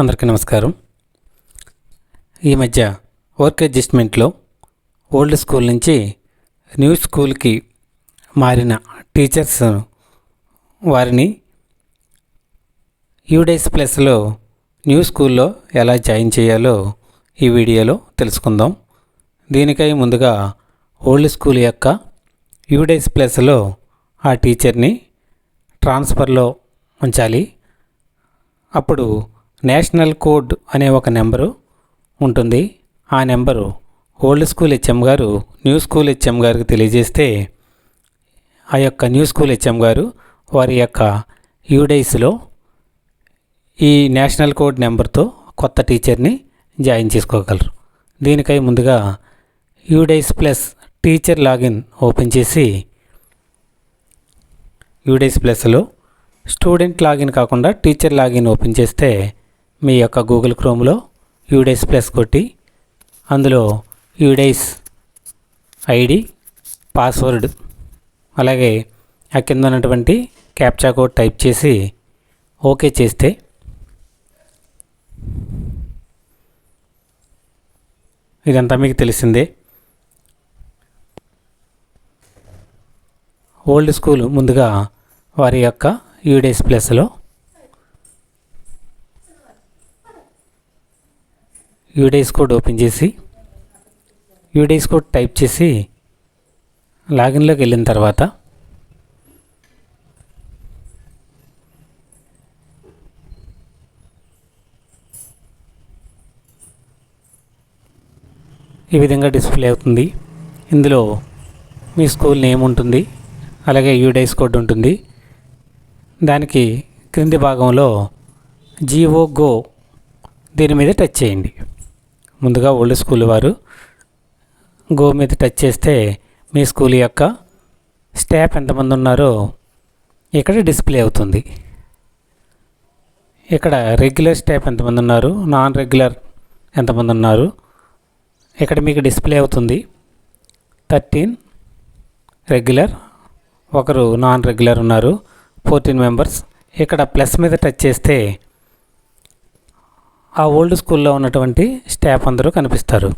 అందరికీ నమస్కారం. ఈ మధ్య వర్క్ అడ్జస్ట్మెంట్లో ఓల్డ్ స్కూల్ నుంచి న్యూ స్కూల్కి మారిన టీచర్స్ వారిని యూడేస్ ప్లస్లో న్యూ స్కూల్లో ఎలా జాయిన్ చేయాలో ఈ వీడియోలో తెలుసుకుందాం. దీనికై ముందుగా ఓల్డ్ స్కూల్ యొక్క యూడేస్ ప్లస్లో ఆ టీచర్ని ట్రాన్స్ఫర్లో ఉంచాలి. అప్పుడు నేషనల్ కోడ్ అనే ఒక నెంబరు ఉంటుంది. ఆ నెంబరు ఓల్డ్ స్కూల్ హెచ్ఎం గారు న్యూ స్కూల్ హెచ్ఎం గారికి తెలియజేస్తే ఆ యొక్క న్యూ స్కూల్ హెచ్ఎం గారు వారి యొక్క యూడైస్లో ఈ నేషనల్ కోడ్ నెంబర్తో కొత్త టీచర్ని జాయిన్ చేసుకోగలరు. దీనికై ముందుగా UDISE plus teacher login open చేసి యూడైస్ ప్లస్లో స్టూడెంట్ లాగిన్ కాకుండా టీచర్ లాగిన్ ఓపెన్ చేస్తే మీ యొక్క గూగుల్ క్రోమ్లో యూడైస్ ప్లస్ కొట్టి అందులో యూడైస్ ఐడి పాస్వర్డ్ అలాగే ఆ కింద ఉన్నటువంటి క్యాప్చా కోడ్ టైప్ చేసి ఓకే చేస్తే ఇదంతా మీకు తెలిసిందే. ఓల్డ్ స్కూల్ ముందుగా వారి యొక్క యూడేస్ ప్లస్లో యూడేస్ కోడ్ ఓపెన్ చేసి యూడేస్ కోడ్ టైప్ చేసి లాగిన్లోకి వెళ్ళిన తర్వాత ఈ విధంగా డిస్ప్లే అవుతుంది. ఇందులో మీ స్కూల్ నేమ్ ఉంటుంది అలాగే యూడైస్ కోడ్ ఉంటుంది. దానికి క్రింది భాగంలో జీఓ గో దీని మీద టచ్ చేయండి. ముందుగా ఓల్డ్ స్కూల్ వారు గో మీద టచ్ చేస్తే మీ స్కూల్ యొక్క స్టాఫ్ ఎంతమంది ఉన్నారో ఇక్కడ డిస్ప్లే అవుతుంది. ఇక్కడ రెగ్యులర్ స్టాఫ్ ఎంతమంది ఉన్నారు నాన్ రెగ్యులర్ ఎంతమంది ఉన్నారు ఇక్కడ మీకు డిస్ప్లే అవుతుంది. థర్టీన్ రెగ్యులర్ ఒకరు నాన్ రెగ్యులర్ ఉన్నారు ఫోర్టీన్ మెంబర్స్. ఇక్కడ ప్లస్ మీద టచ్ చేస్తే ఆ ఓల్డ్ స్కూల్లో ఉన్నటువంటి స్టాఫ్ అందరూ కనిపిస్తారు.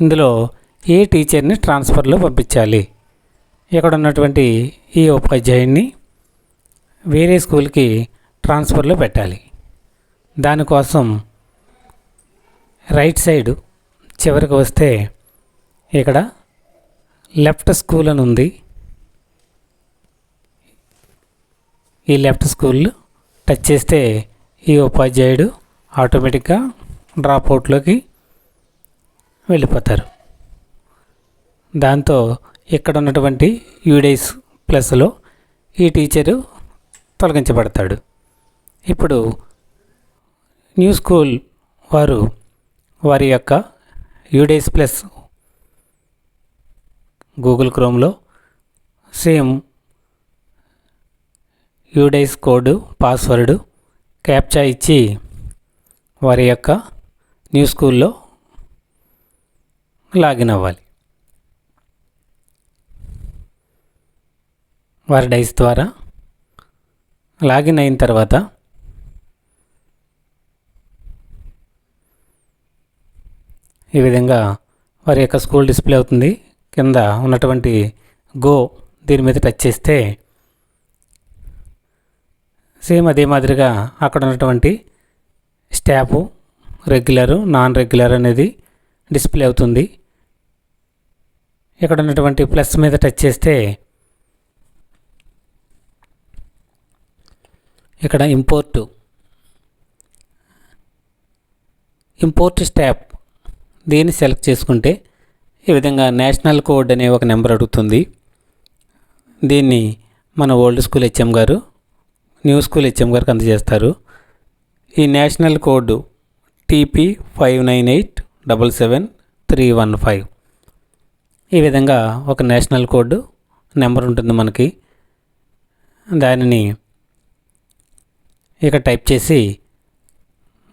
ఇందులో ఏ టీచర్ని ట్రాన్స్ఫర్లో పంపించాలి? ఇక్కడ ఉన్నటువంటి ఈ ఉపాధ్యాయుడిని వేరే స్కూల్కి ట్రాన్స్ఫర్లో పెట్టాలి. దానికోసం రైట్ సైడ్ చివరికి వస్తే ఇక్కడ లెఫ్ట్ స్కూల్ అని ఉంది. ఈ లెఫ్ట్ స్కూల్ టచ్ చేస్తే ఈ ఉపాధ్యాయుడు ఆటోమేటిక్గా డ్రాప్ అవుట్లోకి వెళ్ళిపోతారు. దాంతో ఇక్కడ ఉన్నటువంటి యూడేస్ ప్లస్లో ఈ టీచరు తొలగించబడతాడు. ఇప్పుడు న్యూ స్కూల్ వారు వారి యొక్క UDISE plus Google క్రోమ్లో same UDISE code password captcha ఇచ్చి వారి యొక్క న్యూ స్కూల్లో లాగిన్ అవ్వాలి. వారి డైస్ ద్వారా లాగిన్ అయిన తర్వాత ఈ విధంగా వారి యొక్క స్కూల్ డిస్ప్లే అవుతుంది. కింద ఉన్నటువంటి గో దీని మీద టచ్ చేస్తే సేమ్ అదే మాదిరిగా అక్కడ ఉన్నటువంటి స్టాపు రెగ్యులర్ నాన్ రెగ్యులర్ అనేది డిస్ప్లే అవుతుంది. ఇక్కడ ఉన్నటువంటి ప్లస్ మీద టచ్ చేస్తే ఇక్కడ ఇంపోర్టు. ఇంపోర్ట్ స్టాప్ దీన్ని సెలెక్ట్ చేసుకుంటే ఈ విధంగా నేషనల్ కోడ్ అనే ఒక నెంబర్ అడుగుతుంది. దీన్ని మన ఓల్డ్ స్కూల్ హెచ్ఎం గారు న్యూ స్కూల్ హెచ్ఎం గారికి అందజేస్తారు. ఈ national code TP five nine eight double seven three one five. ఈ విధంగా ఒక నేషనల్ కోడ్ నెంబర్ ఉంటుంది మనకి. దానిని ఇక టైప్ చేసి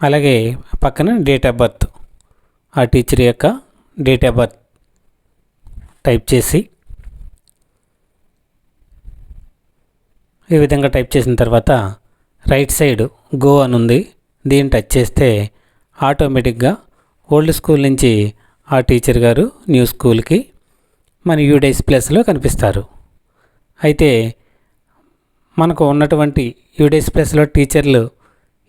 అలాగే పక్కన డేట్ ఆఫ్ బర్త్ ఆ టీచర్ యొక్క డేట్ ఆఫ్ బర్త్ టైప్ చేసి ఈ విధంగా టైప్ చేసిన తర్వాత రైట్ సైడ్ గో అని ఉంది దీన్ని టచ్ చేస్తే ఆటోమేటిక్గా ఓల్డ్ స్కూల్ నుంచి ఆ టీచర్ గారు న్యూ స్కూల్కి మన యూడైస్ ప్లస్లో కనిపిస్తారు. అయితే మనకు ఉన్నటువంటి యూడైస్ ప్లస్లో టీచర్లు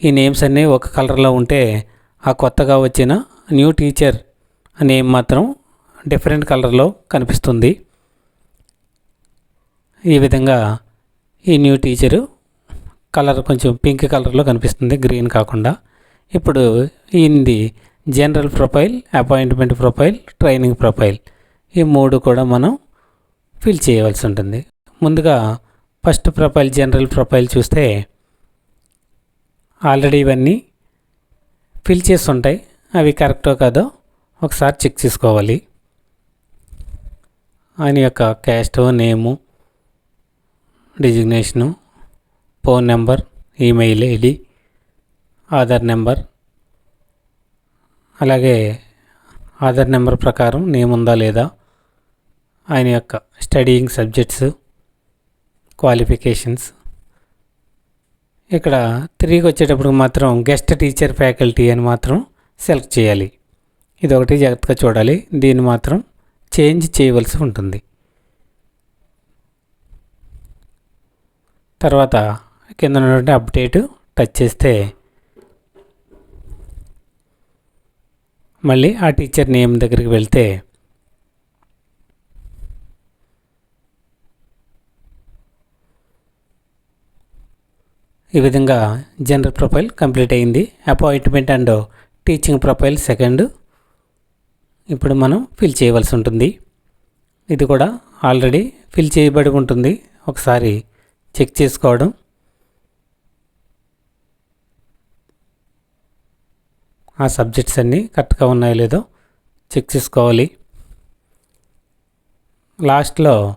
ఈ నేమ్స్ అన్నీ ఒక కలర్లో ఉంటే ఆ కొత్తగా వచ్చిన న్యూ టీచర్ నేమ్ మాత్రం డిఫరెంట్ కలర్లో కనిపిస్తుంది. ఈ విధంగా ఈ న్యూ టీచరు కలర్ కొంచెం పింక్ కలర్లో కనిపిస్తుంది గ్రీన్ కాకుండా. ఇప్పుడు ఇది general profile appointment profile training profile. ఈ మూడు కూడా మనం ఫిల్ చేయవలసి ఉంటుంది. ముందుగా ఫస్ట్ ప్రొఫైల్ జనరల్ ప్రొఫైల్ చూస్తే ఆల్రెడీ ఇవన్నీ ఫిల్ చేసి ఉంటాయి అవి కరెక్టో కాదో ఒకసారి చెక్ చేసుకోవాలి. ఆయన యొక్క caste name designation phone number email ID Aadhaar number అలాగే ఆధార్ నెంబర్ ప్రకారం నేమ్ ఉందా లేదా ఆయన యొక్క స్టడీయింగ్ సబ్జెక్ట్స్ క్వాలిఫికేషన్స్. ఇక్కడ తిరిగి వచ్చేటప్పుడు మాత్రం గెస్ట్ టీచర్ ఫ్యాకల్టీ అని మాత్రం సెలెక్ట్ చేయాలి. ఇది ఒకటి జాగ్రత్తగా చూడాలి. దీన్ని మాత్రం చేంజ్ చేయవలసి ఉంటుంది. తర్వాత కింద ఉన్నటువంటి అప్డేట్ టచ్ చేస్తే మళ్ళీ ఆ టీచర్ నేమ్ దగ్గరికి వెళ్తే ఈ విధంగా జనరల్ ప్రొఫైల్ కంప్లీట్ అయింది. Appointment and teaching profile second ఇప్పుడు మనం ఫిల్ చేయవలసి ఉంటుంది. ఇది కూడా ఆల్రెడీ ఫిల్ చేయబడి ఉంటుంది. ఒకసారి చెక్ చేసుకోవడం. ఆ సబ్జెక్ట్స్ అన్నీ కరెక్ట్గా ఉన్నాయో లేదో చెక్ చేసుకోవాలి. లాస్ట్లో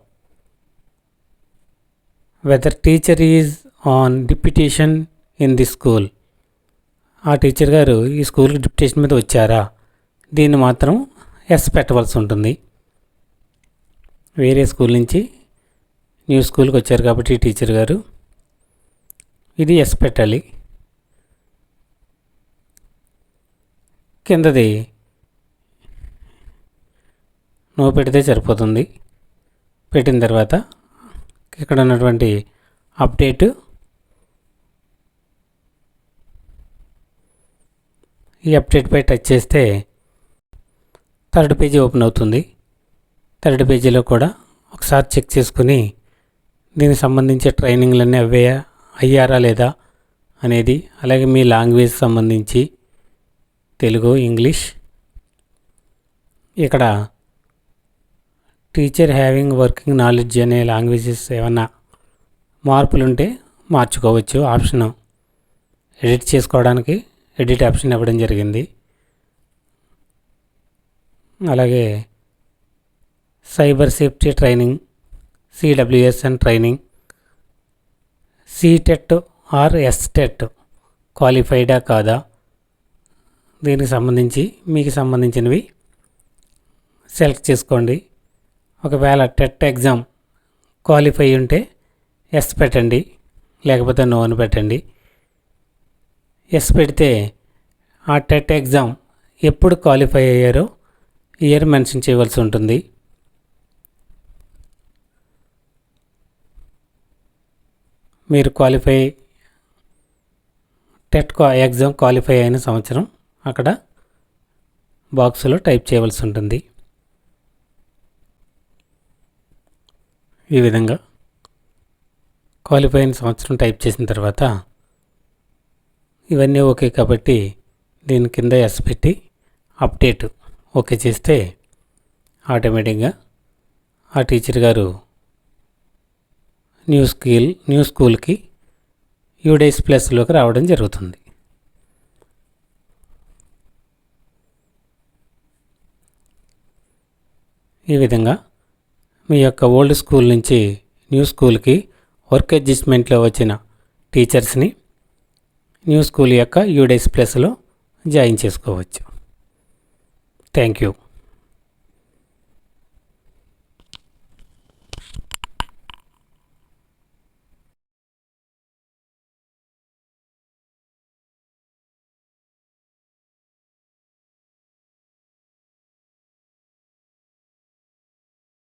whether teacher is on deputation in the school ఆ టీచర్ గారు ఈ స్కూల్కి డిప్యుటేషన్ మీద వచ్చారా? దీన్ని మాత్రం ఎస్ పెట్టవలసి ఉంటుంది. వేరే స్కూల్ నుంచి న్యూ స్కూల్కి వచ్చారు కాబట్టి టీచర్ గారు. ఇది ఎస్ పెట్టాలి. కిందది నో పెడితే సరిపోతుంది. పెట్టిన తర్వాత ఇక్కడ ఉన్నటువంటి అప్డేట్ ఈ అప్డేట్పై టచ్ చేస్తే థర్డ్ పేజీ ఓపెన్ అవుతుంది. థర్డ్ పేజీలో కూడా ఒకసారి చెక్ చేసుకుని దీనికి సంబంధించి ట్రైనింగ్లన్నీ అవే అయ్యారా లేదా అనేది అలాగే మీ లాంగ్వేజ్ సంబంధించి తెలుగు ఇంగ్లీష్. ఇక్కడ టీచర్ హ్యావింగ్ వర్కింగ్ నాలెడ్జ్ అనే లాంగ్వేజెస్ ఏమన్నా మార్పులు ఉంటే మార్చుకోవచ్చు. ఆప్షన్ ఎడిట్ చేసుకోవడానికి ఎడిట్ ఆప్షన్ ఇవ్వడం జరిగింది. అలాగే cyber safety training CWSN training CTET or STET క్వాలిఫైడా కాదా? దీనికి సంబంధించి మీకు సంబంధించినవి సెలెక్ట్ చేసుకోండి. ఒకవేళ టెట్ ఎగ్జామ్ క్వాలిఫై ఉంటే ఎస్ పెట్టండి లేకపోతే నో అని పెట్టండి. ఎస్ పెడితే ఆ టెట్ ఎగ్జామ్ ఎప్పుడు క్వాలిఫై అయ్యారో ఇయర్ మెన్షన్ చేయవలసి ఉంటుంది. మీరు క్వాలిఫై టెట్ ఎగ్జామ్ క్వాలిఫై అయిన సంవత్సరం అక్కడ బాక్స్లో టైప్ చేయవలసి ఉంటుంది. ఈ విధంగా క్వాలిఫై అయిన సంవత్సరం టైప్ చేసిన తర్వాత ఇవన్నీ ఓకే కాబట్టి దీని కింద ఎస్ పెట్టి అప్డేట్ ఓకే చేస్తే ఆటోమేటిక్గా ఆ టీచర్ గారు న్యూ స్కూల్ న్యూ స్కూల్కి యూ డేస్ ప్లస్లోకి రావడం జరుగుతుంది. ఈ విధంగా మీ యొక్క ఓల్డ్ స్కూల్ నుంచి న్యూ స్కూల్కి వర్క్ అడ్జస్ట్మెంట్లో వచ్చిన టీచర్స్ని న్యూ స్కూల్ యొక్క యూడేస్ ప్లస్లో జాయిన్ చేసుకోవచ్చు. Thank you.